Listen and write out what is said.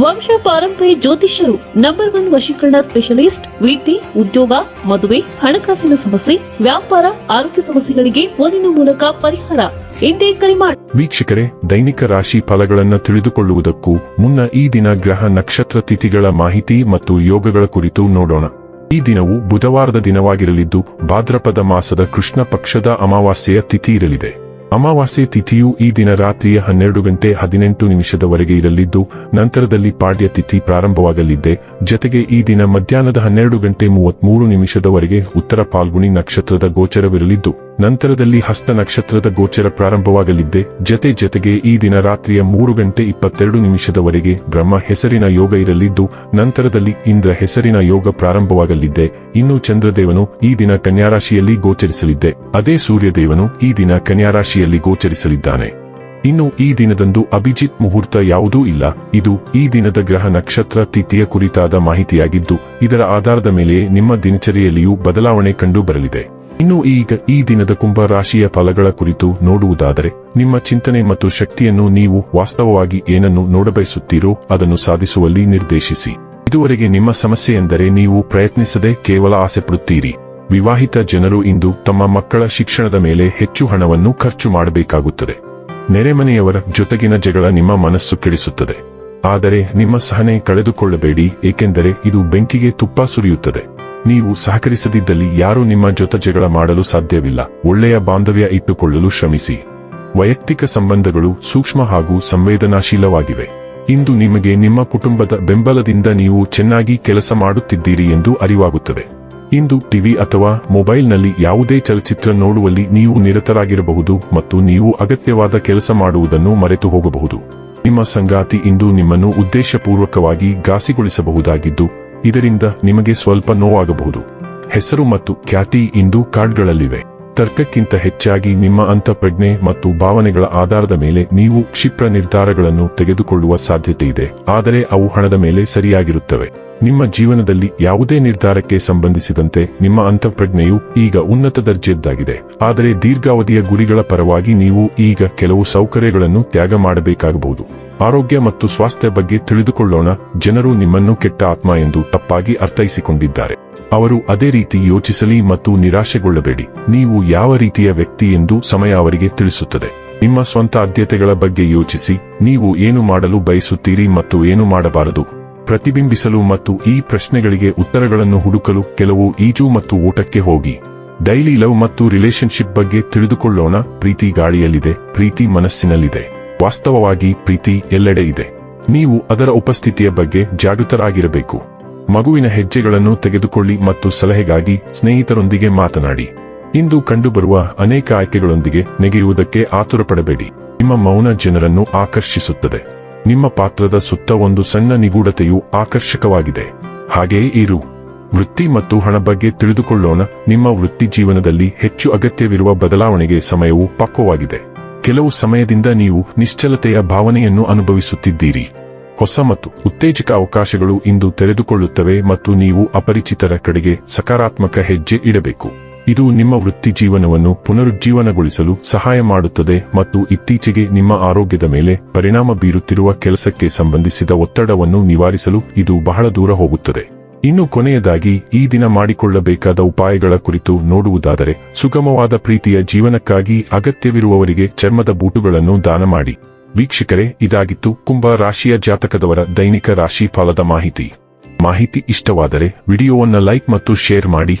ವಂಶ ಪಾರಂಪರ್ಯ ಜ್ಯೋತಿಷ್ಯರು ನಂಬರ್ ಒನ್ ವಶೀಕರಣ ಸ್ಪೆಷಲಿಸ್ಟ್ ವೃತ್ತಿ ಉದ್ಯೋಗ, ಮದುವೆ, ಹಣಕಾಸಿನ ಸಮಸ್ಯೆ, ವ್ಯಾಪಾರ, ಆರೋಗ್ಯ ಸಮಸ್ಯೆಗಳಿಗೆ ಫೋನಿನ ಮೂಲಕ ಪರಿಹಾರ. ಎಂದೇ ಕರೆ ಮಾಡಿ ವೀಕ್ಷಕರೇ, ದೈನಿಕ ರಾಶಿ ಫಲಗಳನ್ನು ತಿಳಿದುಕೊಳ್ಳುವುದಕ್ಕೂ ಮುನ್ನ ಈ ದಿನ ಗ್ರಹ ನಕ್ಷತ್ರ ತಿಥಿಗಳ ಮಾಹಿತಿ ಮತ್ತು ಯೋಗಗಳ ಕುರಿತು ನೋಡೋಣ. ಈ ದಿನವು ಬುಧವಾರದ ದಿನವಾಗಿರಲಿದ್ದು, ಭಾದ್ರಪದ ಮಾಸದ ಕೃಷ್ಣ ಪಕ್ಷದ ಅಮಾವಾಸ್ಯೆಯ ತಿಥಿ ಇರಲಿದೆ. ಅಮಾವಾಸ್ಯೆ ತಿಥಿಯು ಈ ದಿನ ರಾತ್ರಿಯ ಹನ್ನೆರಡು ಗಂಟೆ ಹದಿನೆಂಟು ನಿಮಿಷದವರೆಗೆ ಇರಲಿದ್ದು, ನಂತರದಲ್ಲಿ ಪಾಡ್ಯ ತಿಥಿ ಪ್ರಾರಂಭವಾಗಲಿದ್ದೆ ಜತೆಗೆ ಈ ದಿನ ಮಧ್ಯಾಹ್ನದ ಹನ್ನೆರಡು ಗಂಟೆ ಮೂವತ್ಮೂರು ನಿಮಿಷದವರೆಗೆ ಉತ್ತರ ಪಾಲ್ಗುಣಿ ನಕ್ಷತ್ರದ ಗೋಚರವಿರಲಿದ್ದು ನಂತರದಲ್ಲಿ ಹಸ್ತ ನಕ್ಷತ್ರದ ಗೋಚರ ಪ್ರಾರಂಭವಾಗಲಿದ್ದೆ. ಜತೆ ಜತೆಗೆ ಈ ದಿನ ರಾತ್ರಿಯ ಮೂರು ಗಂಟೆ ಇಪ್ಪತ್ತೆರಡು ನಿಮಿಷದವರೆಗೆ ಬ್ರಹ್ಮ ಹೆಸರಿನ ಯೋಗ ಇರಲಿದ್ದು, ನಂತರದಲ್ಲಿ ಇಂದ್ರ ಹೆಸರಿನ ಯೋಗ ಪ್ರಾರಂಭವಾಗಲಿದ್ದೆ. ಇನ್ನು ಚಂದ್ರದೇವನು ಈ ದಿನ ಕನ್ಯಾರಾಶಿಯಲ್ಲಿ ಗೋಚರಿಸಲಿದ್ದೆ. ಅದೇ ಸೂರ್ಯದೇವನು ಈ ದಿನ ಕನ್ಯಾರಾಶಿಯಲ್ಲಿ ಗೋಚರಿಸಲಿದ್ದಾನೆ. ಇನ್ನು ಈ ದಿನದಂದು ಅಭಿಜಿತ್ ಮುಹೂರ್ತ ಯಾವುದೂ ಇಲ್ಲ. ಇದು ಈ ದಿನದ ಗ್ರಹ ನಕ್ಷತ್ರ ತಿಥಿಯ ಕುರಿತಾದ ಮಾಹಿತಿಯಾಗಿದ್ದು, ಇದರ ಆಧಾರದ ಮೇಲೆ ನಿಮ್ಮ ದಿನಚರಿಯಲ್ಲಿಯೂ ಬದಲಾವಣೆ ಕಂಡು ಬರಲಿದೆ. ಇನ್ನು ಈಗ ಈ ದಿನದ ಕುಂಭ ರಾಶಿಯ ಫಲಗಳ ಕುರಿತು ನೋಡುವುದಾದರೆ, ನಿಮ್ಮ ಚಿಂತನೆ ಮತ್ತು ಶಕ್ತಿಯನ್ನು ನೀವು ವಾಸ್ತವವಾಗಿ ಏನನ್ನು ನೋಡಬಯಸುತ್ತೀರೋ ಅದನ್ನು ಸಾಧಿಸುವಲ್ಲಿ ನಿರ್ದೇಶಿಸಿ. ಇದುವರೆಗೆ ನಿಮ್ಮ ಸಮಸ್ಯೆ ಎಂದರೆ ನೀವು ಪ್ರಯತ್ನಿಸದೆ ಕೇವಲ ಆಸೆಪಡುತ್ತೀರಿ. ವಿವಾಹಿತ ಜನರು ಇಂದು ತಮ್ಮ ಮಕ್ಕಳ ಶಿಕ್ಷಣದ ಮೇಲೆ ಹೆಚ್ಚು ಹಣವನ್ನು ಖರ್ಚು ಮಾಡಬೇಕಾಗುತ್ತದೆ. ನೆರೆಮನೆಯವರ ಜೊತೆಗಿನ ಜಗಳ ನಿಮ್ಮ ಮನಸ್ಸು ಕೆಡಿಸುತ್ತದೆ. ಆದರೆ ನಿಮ್ಮ ಸಹನೆ ಕಳೆದುಕೊಳ್ಳಬೇಡಿ, ಏಕೆಂದರೆ ಇದು ಬೆಂಕಿಗೆ ತುಪ್ಪ ಸುರಿಯುತ್ತದೆ. ನೀವು ಸಹಕರಿಸದಿದ್ದಲ್ಲಿ ಯಾರೂ ನಿಮ್ಮ ಜೊತೆ ಜಗಳ ಮಾಡಲು ಸಾಧ್ಯವಿಲ್ಲ. ಒಳ್ಳೆಯ ಬಾಂಧವ್ಯ ಇಟ್ಟುಕೊಳ್ಳಲು ಶ್ರಮಿಸಿ. ವೈಯಕ್ತಿಕ ಸಂಬಂಧಗಳು ಸೂಕ್ಷ್ಮ ಹಾಗೂ ಸಂವೇದನಾಶೀಲವಾಗಿವೆ. ಇಂದು ನಿಮಗೆ ನಿಮ್ಮ ಕುಟುಂಬದ ಬೆಂಬಲದಿಂದ ನೀವು ಚೆನ್ನಾಗಿ ಕೆಲಸ ಮಾಡುತ್ತಿದ್ದೀರಿ ಎಂದು ಅರಿವಾಗುತ್ತದೆ. ಇಂದು ಟಿವಿ ಅಥವಾ ಮೊಬೈಲ್ನಲ್ಲಿ ಯಾವುದೇ ಚಲಚಿತ್ರ ನೋಡುವಲ್ಲಿ ನೀವು ನಿರತರಾಗಿರಬಹುದು ಮತ್ತು ನೀವು ಅಗತ್ಯವಾದ ಕೆಲಸ ಮಾಡುವುದನ್ನು ಮರೆತು ಹೋಗಬಹುದು. ನಿಮ್ಮ ಸಂಗಾತಿ ಇಂದು ನಿಮ್ಮನ್ನು ಉದ್ದೇಶಪೂರ್ವಕವಾಗಿ ಘಾಸಿಗೊಳಿಸಬಹುದಾಗಿದ್ದು, ಇದರಿಂದ ನಿಮಗೆ ಸ್ವಲ್ಪ ನೋವಾಗಬಹುದು. ಹೆಸರು ಮತ್ತು ಖ್ಯಾತಿ ಇಂದು ಕಾರ್ಡ್ಗಳಲ್ಲಿವೆ. ತರ್ಕಕ್ಕಿಂತ ಹೆಚ್ಚಾಗಿ ನಿಮ್ಮ ಅಂತಃಪ್ರಜ್ಞೆ ಮತ್ತು ಭಾವನೆಗಳ ಆಧಾರದ ಮೇಲೆ ನೀವು ಕ್ಷಿಪ್ರ ನಿರ್ಧಾರಗಳನ್ನು ತೆಗೆದುಕೊಳ್ಳುವ ಸಾಧ್ಯತೆ ಇದೆ ಆದರೆ ಅವು ಹಣದ ಮೇಲೆ ಸರಿಯಾಗಿರುತ್ತವೆ. ನಿಮ್ಮ ಜೀವನದಲ್ಲಿ ಯಾವುದೇ ನಿರ್ಧಾರಕ್ಕೆ ಸಂಬಂಧಿಸಿದಂತೆ ನಿಮ್ಮ ಅಂತಃಪ್ರಜ್ಞೆಯು ಈಗ ಉನ್ನತ ದರ್ಜೆಯದ್ದಾಗಿದೆ. ಆದರೆ ದೀರ್ಘಾವಧಿಯ ಗುರಿಗಳ ಪರವಾಗಿ ನೀವು ಈಗ ಕೆಲವು ಸೌಕರ್ಯಗಳನ್ನು ತ್ಯಾಗ ಮಾಡಬೇಕಾಗಬಹುದು. ಆರೋಗ್ಯ ಮತ್ತು ಸ್ವಾಸ್ಥ್ಯ ಬಗ್ಗೆ ತಿಳಿದುಕೊಳ್ಳೋಣ. ಜನರು ನಿಮ್ಮನ್ನು ಕೆಟ್ಟ ಆತ್ಮ ಎಂದು ತಪ್ಪಾಗಿ ಅರ್ಥೈಸಿಕೊಂಡಿದ್ದಾರೆ. ಅವರು ಅದೇ ರೀತಿ ಯೋಚಿಸಲಿ ಮತ್ತು ನಿರಾಶೆಗೊಳ್ಳಬೇಡಿ. ನೀವು ಯಾವ ರೀತಿಯ ವ್ಯಕ್ತಿ ಎಂದು ಸಮಯ ಅವರಿಗೆ ತಿಳಿಸುತ್ತದೆ. ನಿಮ್ಮ ಸ್ವಂತ ಆದ್ಯತೆಗಳ ಬಗ್ಗೆ ಯೋಚಿಸಿ. ನೀವು ಏನು ಮಾಡಲು ಬಯಸುತ್ತೀರಿ ಮತ್ತು ಏನು ಮಾಡಬಾರದು? ಪ್ರತಿಬಿಂಬಿಸಲು ಮತ್ತು ಈ ಪ್ರಶ್ನೆಗಳಿಗೆ ಉತ್ತರಗಳನ್ನು ಹುಡುಕಲು ಕೆಲವು ಈಜು ಮತ್ತು ಊಟಕ್ಕೆ ಹೋಗಿ. ಡೈಲಿ ಲವ್ ಮತ್ತು ರಿಲೇಶನ್ಶಿಪ್ ಬಗ್ಗೆ ತಿಳಿದುಕೊಳ್ಳೋಣ. ಪ್ರೀತಿ ಗಾಳಿಯಲ್ಲಿದೆ. ಪ್ರೀತಿ ಮನಸ್ಸಿನಲ್ಲಿದೆ. ವಾಸ್ತವವಾಗಿ ಪ್ರೀತಿ ಎಲ್ಲೆಡೆ ಇದೆ. ನೀವು ಅದರ ಉಪಸ್ಥಿತಿಯ ಬಗ್ಗೆ ಜಾಗೃತರಾಗಿರಬೇಕು. ಮಗುವಿನ ಹೆಜ್ಜೆಗಳನ್ನು ತೆಗೆದುಕೊಳ್ಳಿ ಮತ್ತು ಸಲಹೆಗಾಗಿ ಸ್ನೇಹಿತರೊಂದಿಗೆ ಮಾತನಾಡಿ. ಇಂದು ಕಂಡುಬರುವ ಅನೇಕ ಆಯ್ಕೆಗಳೊಂದಿಗೆ ನೆಗೆಯುವುದಕ್ಕೆ ಆತುರಪಡಬೇಡಿ. ನಿಮ್ಮ ಮೌನ ಜನರನ್ನು ಆಕರ್ಷಿಸುತ್ತದೆ. ನಿಮ್ಮ ಪಾತ್ರದ ಸುತ್ತ ಒಂದು ಸಣ್ಣ ನಿಗೂಢತೆಯು ಆಕರ್ಷಕವಾಗಿದೆ. ಹಾಗೆಯೇ ಇರು. ವೃತ್ತಿ ಮತ್ತು ಹಣ ಬಗ್ಗೆ ತಿಳಿದುಕೊಳ್ಳೋಣ. ನಿಮ್ಮ ವೃತ್ತಿ ಜೀವನದಲ್ಲಿ ಹೆಚ್ಚು ಅಗತ್ಯವಿರುವ ಬದಲಾವಣೆಗೆ ಸಮಯವು ಪಕ್ವವಾಗಿದೆ. ಕೆಲವು ಸಮಯದಿಂದ ನೀವು ನಿಶ್ಚಲತೆಯ ಭಾವನೆಯನ್ನು ಅನುಭವಿಸುತ್ತಿದ್ದೀರಿ. ಹೊಸ ಮತ್ತು ಉತ್ತೇಜಕ ಅವಕಾಶಗಳು ಇಂದು ತೆರೆದುಕೊಳ್ಳುತ್ತವೆ ಮತ್ತು ನೀವು ಅಪರಿಚಿತರ ಕಡೆಗೆ ಸಕಾರಾತ್ಮಕ ಹೆಜ್ಜೆ ಇಡಬೇಕು. ಇದು ನಿಮ್ಮ ವೃತ್ತಿ ಜೀವನವನ್ನು ಪುನರುಜ್ಜೀವನಗೊಳಿಸಲು ಸಹಾಯ ಮಾಡುತ್ತದೆ ಮತ್ತು ಇತ್ತೀಚೆಗೆ ನಿಮ್ಮ ಆರೋಗ್ಯದ ಮೇಲೆ ಪರಿಣಾಮ ಬೀರುತ್ತಿರುವ ಕೆಲಸಕ್ಕೆ ಸಂಬಂಧಿಸಿದ ಒತ್ತಡವನ್ನು ನಿವಾರಿಸಲು ಇದು ಬಹಳ ದೂರ ಹೋಗುತ್ತದೆ. ಇನ್ನು ಕೊನೆಯದಾಗಿ, ಈ ದಿನ ಮಾಡಿಕೊಳ್ಳಬೇಕಾದ ಉಪಾಯಗಳ ಕುರಿತು ನೋಡುವುದಾದರೆ, ಸುಗಮವಾದ ಪ್ರೀತಿಯ ಜೀವನಕ್ಕಾಗಿ ಅಗತ್ಯವಿರುವವರಿಗೆ ಚರ್ಮದ ಬೂಟುಗಳನ್ನು ದಾನ ಮಾಡಿ. ವೀಕ್ಷಕರೇ, ಇದಾಗಿತ್ತು ಕುಂಭ ರಾಶಿಯ ಜಾತಕದವರ ದೈನಿಕ ರಾಶಿ ಫಲದ ಮಾಹಿತಿ. ಮಾಹಿತಿ ಇಷ್ಟವಾದರೆ, ವಿಡಿಯೋವನ್ನು ಲೈಕ್ ಮತ್ತು ಶೇರ್ ಮಾಡಿ.